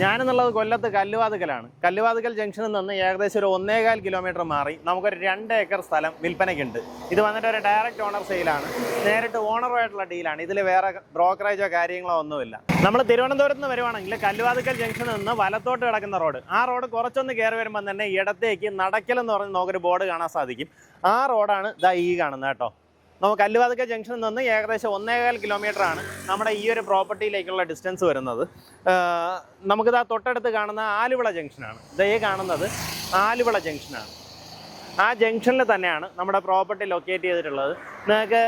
ഞാനെന്നുള്ളത് കൊല്ലത്ത് കല്ലുവാതുക്കലാണ്. കല്ലുവാതുക്കൽ ജംഗ്ഷനിൽ നിന്ന് ഏകദേശം ഒരു ഒന്നേകാൽ കിലോമീറ്റർ മാറി നമുക്കൊരു രണ്ട് ഏക്കർ സ്ഥലം വിൽപ്പനയ്ക്കുണ്ട്. ഇത് വന്നിട്ട് ഒരു ഡയറക്റ്റ് ഓണർ സെയിലാണ്. നേരിട്ട് ഓണറുമായിട്ടുള്ള ഡീലാണ്. ഇതിൽ വേറെ ബ്രോക്കറേജോ കാര്യങ്ങളോ ഒന്നുമില്ല. നമ്മൾ തിരുവനന്തപുരത്ത് നിന്ന് വരുവാണെങ്കിൽ കല്ലുവാതുക്കൽ ജംഗ്ഷനിൽ നിന്ന് വലത്തോട്ട് കിടക്കുന്ന റോഡ്. ആ റോഡ് കുറച്ചൊന്ന് കയറി വരുമ്പോൾ തന്നെ ഇടത്തേക്ക് നടക്കൽ എന്ന് പറഞ്ഞ് നമുക്കൊരു ബോർഡ് കാണാൻ സാധിക്കും. ആ റോഡാണ് ഇതാ ഈ കാണുന്നത് കേട്ടോ. നമുക്ക് അല്ലുവാതക്ക ജംഗ്ഷനിൽ നിന്ന് ഏകദേശം ഒന്നേകാൽ കിലോമീറ്റർ ആണ് നമ്മുടെ ഈ ഒരു പ്രോപ്പർട്ടിയിലേക്കുള്ള ഡിസ്റ്റൻസ് വരുന്നത്. നമുക്കിത് നമുക്കിതാ തൊട്ടടുത്ത് കാണുന്ന ആലുവിള ജംഗ്ഷനാണ് ഇതേ കാണുന്നത് ആലുവിള ജംഗ്ഷനാണ് ആ ജംഗ്ഷനിൽ തന്നെയാണ് നമ്മുടെ പ്രോപ്പർട്ടി ലൊക്കേറ്റ് ചെയ്തിട്ടുള്ളത്. നിങ്ങൾക്ക്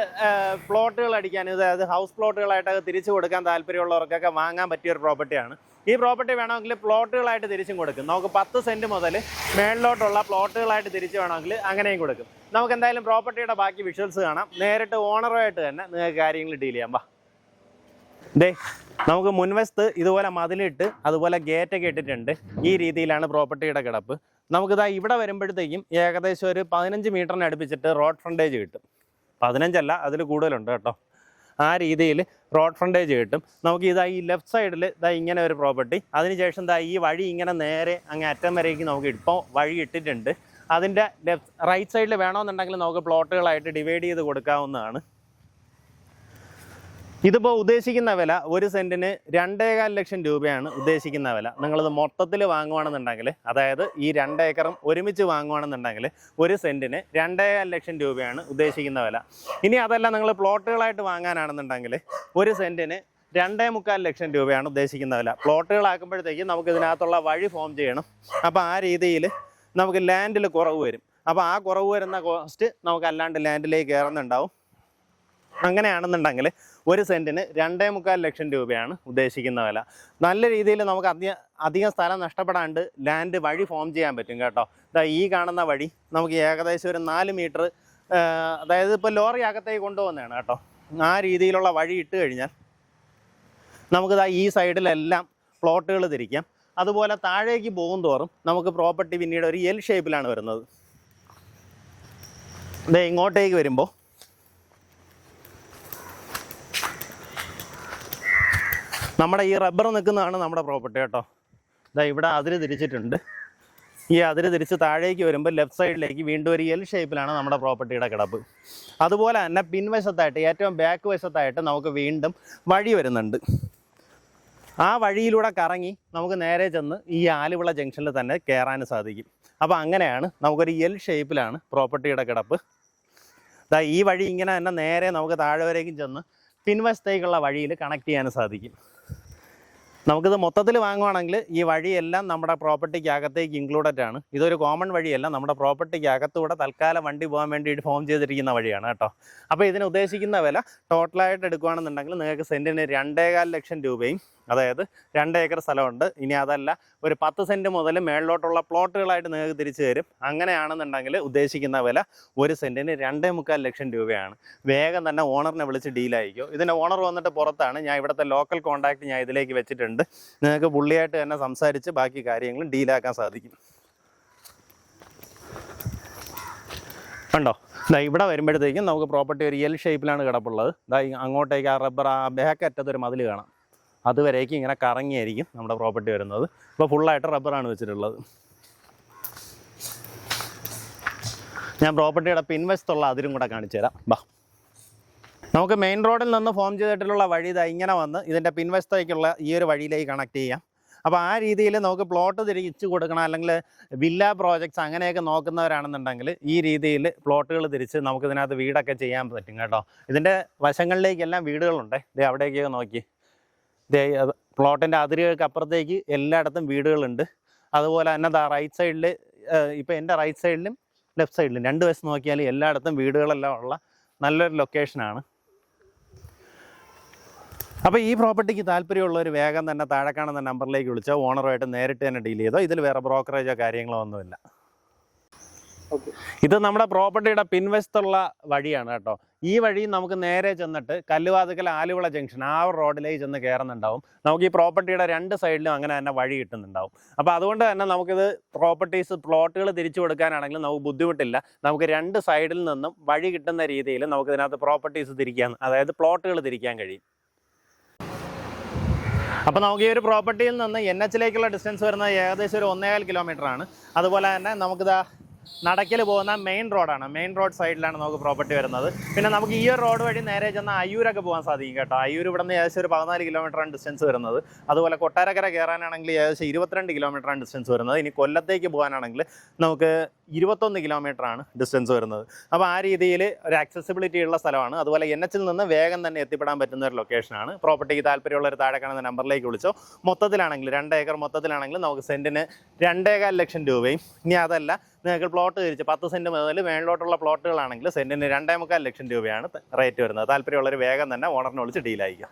പ്ലോട്ടുകൾ അടിക്കാൻ അതായത് ഹൗസ് പ്ലോട്ടുകളായിട്ടൊക്കെ തിരിച്ചു കൊടുക്കാൻ താല്പര്യമുള്ളവർക്കൊക്കെ വാങ്ങാൻ പറ്റിയ ഒരു പ്രോപ്പർട്ടിയാണ്. ഈ പ്രോപ്പർട്ടി വേണമെങ്കിൽ പ്ലോട്ടുകളായിട്ട് തിരിച്ചും കൊടുക്കും. നമുക്ക് പത്ത് സെന്റ് മുതൽ മേളിലോട്ടുള്ള പ്ലോട്ടുകളായിട്ട് തിരിച്ച് വേണമെങ്കിൽ അങ്ങനെയും കൊടുക്കും. നമുക്ക് എന്തായാലും പ്രോപ്പർട്ടിയുടെ ബാക്കി വിഷ്വൽസ് കാണാം. നേരിട്ട് ഓണറുമായിട്ട് തന്നെ നിങ്ങൾക്ക് കാര്യങ്ങൾ ഡീൽ ചെയ്യാം. വാ. ദേ നമുക്ക് മുൻവശത്ത് ഇതുപോലെ മതിലിട്ട് അതുപോലെ ഗേറ്റൊക്കെ ഇട്ടിട്ടുണ്ട്. ഈ രീതിയിലാണ് പ്രോപ്പർട്ടിയുടെ കിടപ്പ്. നമുക്കിതാ ഇവിടെ വരുമ്പോഴത്തേക്കും ഏകദേശം ഒരു പതിനഞ്ച് മീറ്ററിന് അടുപ്പിച്ചിട്ട് റോഡ് ഫ്രണ്ടേജ് കിട്ടും. പതിനഞ്ചല്ല അതിൽ കൂടുതലുണ്ട് കേട്ടോ. ആ രീതിയിൽ റോഡ് ഫ്രണ്ടേജ് കിട്ടും. നമുക്ക് ഇതാ ഈ ലെഫ്റ്റ് സൈഡിൽ ഇതാ ഇങ്ങനെ ഒരു പ്രോപ്പർട്ടി അതിനുശേഷം ഇതാ ഈ വഴി ഇങ്ങനെ നേരെ അങ്ങ് അറ്റം വരേക്ക് നമുക്ക് ഇപ്പോൾ വഴി ഇട്ടിട്ടുണ്ട്. അതിന്റെ ലെഫ്റ്റ് റൈറ്റ് സൈഡിൽ വേണമെന്നുണ്ടെങ്കിൽ നമുക്ക് പ്ലോട്ടുകളായിട്ട് ഡിവൈഡ് ചെയ്ത് കൊടുക്കാവുന്നതാണ്. ഇതിപ്പോൾ ഉദ്ദേശിക്കുന്ന വില ഒരു സെന്റിന് രണ്ടേകാൽ ലക്ഷം രൂപയാണ് ഉദ്ദേശിക്കുന്ന വില. നിങ്ങളിത് മൊത്തത്തിൽ വാങ്ങുവാണെന്നുണ്ടെങ്കിൽ അതായത് ഈ രണ്ട് ഏക്കറും ഒരുമിച്ച് വാങ്ങുവാണെന്നുണ്ടെങ്കിൽ ഒരു സെന്റിന് രണ്ടേകാൽ ലക്ഷം രൂപയാണ് ഉദ്ദേശിക്കുന്ന വില. ഇനി അതല്ല നിങ്ങൾ പ്ലോട്ടുകളായിട്ട് വാങ്ങാനാണെന്നുണ്ടെങ്കിൽ ഒരു സെന്റിന് രണ്ടേ മുക്കാൽ ലക്ഷം രൂപയാണ് ഉദ്ദേശിക്കുന്ന വില. പ്ലോട്ടുകളാക്കുമ്പോഴത്തേക്കും നമുക്ക് ഇതിനകത്തുള്ള വഴി ഫോം ചെയ്യണം. അപ്പോൾ ആ രീതിയിൽ നമുക്ക് ലാൻഡിൽ കുറവ് വരും. അപ്പോൾ ആ കുറവ് വരുന്ന കോസ്റ്റ് നമുക്ക് അല്ലാണ്ട് ലാൻഡിലേക്ക് കയറുന്നുണ്ടാവും. അങ്ങനെയാണെന്നുണ്ടെങ്കിൽ ഒരു സെന്റിന് രണ്ടേ മുക്കാൽ ലക്ഷം രൂപയാണ് ഉദ്ദേശിക്കുന്ന വില. നല്ല രീതിയിൽ നമുക്ക് അധികം അധികം സ്ഥലം നഷ്ടപ്പെടാണ്ട് ലാൻഡ് വഴി ഫോം ചെയ്യാൻ പറ്റും കേട്ടോ. ദാ ഈ കാണുന്ന വഴി നമുക്ക് ഏകദേശം ഒരു നാല് മീറ്റർ അതായത് ഇപ്പോൾ ലോറി അകത്തേക്ക് കൊണ്ടുപോകുന്നതാണ് കേട്ടോ. ആ രീതിയിലുള്ള വഴി ഇട്ട് കഴിഞ്ഞാൽ നമുക്കിതാ ഈ സൈഡിലെല്ലാം പ്ലോട്ടുകൾ തിരിക്കാം. അതുപോലെ താഴേക്ക് പോകും തോറും നമുക്ക് പ്രോപ്പർട്ടി പിന്നീട് ഒരു എൽ ഷേപ്പിലാണ് വരുന്നത്. ദേ ഇങ്ങോട്ടേക്ക് വരുമ്പോൾ നമ്മുടെ ഈ റബ്ബർ നിൽക്കുന്നതാണ് നമ്മുടെ പ്രോപ്പർട്ടി കേട്ടോ. ഇതാ ഇവിടെ അതിര് തിരിച്ചിട്ടുണ്ട്. ഈ അതിര് തിരിച്ച് താഴേക്ക് വരുമ്പോൾ ലെഫ്റ്റ് സൈഡിലേക്ക് വീണ്ടും ഒരു എൽ ഷേപ്പിലാണ് നമ്മുടെ പ്രോപ്പർട്ടിയുടെ കിടപ്പ്. അതുപോലെ തന്നെ പിൻവശത്തായിട്ട് ഏറ്റവും ബാക്ക് വശത്തായിട്ട് നമുക്ക് വീണ്ടും വഴി വരുന്നുണ്ട്. ആ വഴിയിലൂടെ കറങ്ങി നമുക്ക് നേരെ ചെന്ന് ഈ ആലുവിള ജംഗ്ഷനിൽ തന്നെ കയറാൻ സാധിക്കും. അപ്പോൾ അങ്ങനെയാണ് നമുക്കൊരു എൽ ഷേപ്പിലാണ് പ്രോപ്പർട്ടിയുടെ കിടപ്പ്. ഈ വഴി ഇങ്ങനെ തന്നെ നേരെ നമുക്ക് താഴെ വരേക്കും ചെന്ന് പിൻവശത്തേക്കുള്ള വഴിയിൽ കണക്ട് ചെയ്യാൻ സാധിക്കും. നമുക്കിത് മൊത്തത്തിൽ വാങ്ങുവാണെങ്കിൽ ഈ വഴിയെല്ലാം നമ്മുടെ പ്രോപ്പർട്ടിക്ക് അകത്തേക്ക് ഇൻക്ലൂഡഡ് ആണ്. ഇതൊരു കോമൺ വഴിയല്ല നമ്മുടെ പ്രോപ്പർട്ടിക്ക് അകത്തൂടെ തൽക്കാലം വണ്ടി പോകാൻ വേണ്ടിയിട്ട് ഫോം ചെയ്തിരിക്കുന്ന വഴിയാണ് കേട്ടോ. അപ്പോൾ ഇതിന് ഉദ്ദേശിക്കുന്ന വില ടോട്ടലായിട്ട് എടുക്കുകയാണെന്നുണ്ടെങ്കിൽ നിങ്ങൾക്ക് സെന്റിന് രണ്ടേകാൽ ലക്ഷം രൂപയും അതായത് രണ്ട് ഏക്കർ സ്ഥലമുണ്ട്. ഇനി അതല്ല ഒരു പത്ത് സെന്റ് മുതൽ മേളിലോട്ടുള്ള പ്ലോട്ടുകളായിട്ട് നിങ്ങൾക്ക് തിരിച്ചു തരും. അങ്ങനെയാണെന്നുണ്ടെങ്കിൽ ഉദ്ദേശിക്കുന്ന വില ഒരു സെന്റിന് രണ്ടേ മുക്കാൽ ലക്ഷം രൂപയാണ്. വേഗം തന്നെ ഓണറിനെ വിളിച്ച് ഡീലായിരിക്കും ഇതിന്റെ ഓണർ വന്നിട്ട് പുറത്താണ്. ഞാൻ ഇവിടുത്തെ ലോക്കൽ കോൺടാക്ട് ഞാൻ ഇതിലേക്ക് വെച്ചിട്ടുണ്ട്. നിങ്ങൾക്ക് പുള്ളിയായിട്ട് തന്നെ സംസാരിച്ച് ബാക്കി കാര്യങ്ങളും ഡീലാക്കാൻ സാധിക്കും. കണ്ടോ? ഇതാ ഇവിടെ വരുമ്പോഴത്തേക്കും നമുക്ക് പ്രോപ്പർട്ടി ഒരു എൽ ഷേപ്പിലാണ് കിടപ്പുള്ളത്. ഇതാ അങ്ങോട്ടേക്ക് ആ റബ്ബർ ആ ബാക്ക് അറ്റത്തൊരു മതിൽ കാണാം. അതുവരേക്കും ഇങ്ങനെ കറങ്ങിയായിരിക്കും നമ്മുടെ പ്രോപ്പർട്ടി വരുന്നത്. ഇപ്പോൾ ഫുള്ളായിട്ട് റബ്ബറാണ് വെച്ചിട്ടുള്ളത്. ഞാൻ പ്രോപ്പർട്ടിയുടെ പിൻവശത്തുള്ള അതിരും കൂടെ കാണിച്ചു തരാം. ബാ. നമുക്ക് മെയിൻ റോഡിൽ നിന്ന് ഫോം ചെയ്തിട്ടുള്ള വഴി ഇതാ ഇങ്ങനെ വന്ന് ഇതിന്റെ പിൻവശത്തേക്കുള്ള ഈ ഒരു വഴിയിലേക്ക് കണക്ട് ചെയ്യാം. അപ്പോൾ ആ രീതിയിൽ നമുക്ക് പ്ലോട്ട് തിരിച്ചു കൊടുക്കണം. അല്ലെങ്കിൽ വില്ല പ്രോജക്ട്സ് അങ്ങനെയൊക്കെ നോക്കുന്നവരാണെന്നുണ്ടെങ്കിൽ ഈ രീതിയിൽ പ്ലോട്ടുകൾ തിരിച്ച് നമുക്കിതിനകത്ത് വീടൊക്കെ ചെയ്യാൻ പറ്റും കേട്ടോ. ഇതിന്റെ വശങ്ങളിലേക്കെല്ലാം വീടുകളുണ്ട്. അവിടേക്കൊക്കെ നോക്കി. പ്ലോട്ടിന്റെ അതിരുകൾക്ക് അപ്പുറത്തേക്ക് എല്ലായിടത്തും വീടുകളുണ്ട്. അതുപോലെ തന്നെ ദാ റൈറ്റ് സൈഡിൽ ഇപ്പോൾ എന്റെ റൈറ്റ് സൈഡിലും ലെഫ്റ്റ് സൈഡിലും രണ്ട് വശം നോക്കിയാൽ എല്ലായിടത്തും വീടുകളെല്ലാം ഉള്ള നല്ലൊരു ലൊക്കേഷനാണ് അപ്പോൾ ഈ പ്രോപ്പർട്ടിക്ക് താല്പര്യമുള്ളവർ വേഗം തന്നെ താഴെ കാണുന്ന നമ്പറിലേക്ക് വിളിച്ചോ. ഓണറുമായിട്ട് നേരിട്ട് തന്നെ ഡീൽ ചെയ്തോ. ഇതിൽ വേറെ ബ്രോക്കറേജോ കാര്യങ്ങളോ ഒന്നുമില്ല. ഇത് നമ്മുടെ പ്രോപ്പർട്ടിയുടെ പിൻവശത്തുള്ള വഴിയാണ് കേട്ടോ. ഈ വഴി നമുക്ക് നേരെ ചെന്നിട്ട് കല്ലുവാതുക്കൽ ആലുവള ജംഗ്ഷൻ ആ റോഡിലേക്ക് ചെന്ന് കയറുന്നുണ്ടാവും നമുക്ക് ഈ പ്രോപ്പർട്ടിയുടെ രണ്ട് സൈഡിലും അങ്ങനെ തന്നെ വഴി കിട്ടുന്നുണ്ടാവും. അപ്പോൾ അതുകൊണ്ട് തന്നെ നമുക്കിത് പ്രോപ്പർട്ടീസ് പ്ലോട്ടുകൾ തിരിച്ചു കൊടുക്കാനാണെങ്കിലും നമുക്ക് ബുദ്ധിമുട്ടില്ല. നമുക്ക് രണ്ട് സൈഡിൽ നിന്നും വഴി കിട്ടുന്ന രീതിയിൽ നമുക്ക് ഇതിനകത്ത് പ്രോപ്പർട്ടീസ് തിരിക്കാൻ അതായത് പ്ലോട്ടുകൾ തിരിക്കാൻ കഴിയും. അപ്പോൾ നമുക്ക് ഈ ഒരു പ്രോപ്പർട്ടിയിൽ നിന്ന് എൻ എച്ചിലേക്കുള്ള ഡിസ്റ്റൻസ് വരുന്നത് ഏകദേശം ഒരു ഒന്നേകാൽ കിലോമീറ്റർ ആണ് അതുപോലെ തന്നെ നമുക്കിതാ നടക്കൽ പോകുന്ന മെയിൻ റോഡാണ് മെയിൻ റോഡ് സൈഡിലാണ് നമുക്ക് പ്രോപ്പർട്ടി വരുന്നത്. പിന്നെ നമുക്ക് ഈ ഒരു റോഡ് വഴി നേരെ ചെന്ന അയ്യൂരൊക്കെ പോകാൻ സാധിക്കും കേട്ടോ. അയ്യൂർ ഇവിടെ നിന്ന് ഏകദേശം ഒരു പതിനാല് കിലോമീറ്ററാണ് ഡിസ്റ്റൻസ് വരുന്നത്. അതുപോലെ കൊട്ടാരക്കര കയറാനാണെങ്കിൽ ഏകദേശം ഇരുപത്തിരണ്ട് കിലോമീറ്ററാണ് ഡിസ്റ്റൻസ് വരുന്നത്. ഇനി കൊല്ലത്തേക്ക് പോകാനാണെങ്കിൽ നമുക്ക് ഇരുപത്തൊന്ന് കിലോമീറ്ററാണ് ഡിസ്റ്റൻസ് വരുന്നത്. അപ്പോൾ ആ രീതിയിൽ ഒരു ആക്സസിബിലിറ്റി ഉള്ള സ്ഥലമാണ്. അതുപോലെ എൻ എച്ചിൽ നിന്ന് വേഗം തന്നെ എത്തിപ്പെടാൻ പറ്റുന്ന ഒരു ലൊക്കേഷനാണ് പ്രോപ്പർട്ടിക്ക് താല്പര്യമുള്ള ഒരു താഴെ കാണുന്ന നമ്പറിലേക്ക് വിളിച്ചോ. മൊത്തത്തിലാണെങ്കിൽ രണ്ട് ഏക്കർ മൊത്തത്തിലാണെങ്കിൽ നമുക്ക് സെന്റിന് രണ്ടേകാൽ ലക്ഷം രൂപയും. ഇനി അതല്ല നിങ്ങൾക്ക് പ്ലോട്ട് തിരിച്ച് പത്ത് സെന്റ് മുതൽ മേളിലോട്ടുള്ള പ്ലോട്ടുകളാണെങ്കിൽ സെന്റിന് രണ്ടേ മുക്കാൽ ലക്ഷം രൂപയാണ് റേറ്റ് വരുന്നത്. താല്പര്യമുള്ളവർ വേഗം തന്നെ ഓണറിനെ വിളിച്ച് ഡീലായിരിക്കാം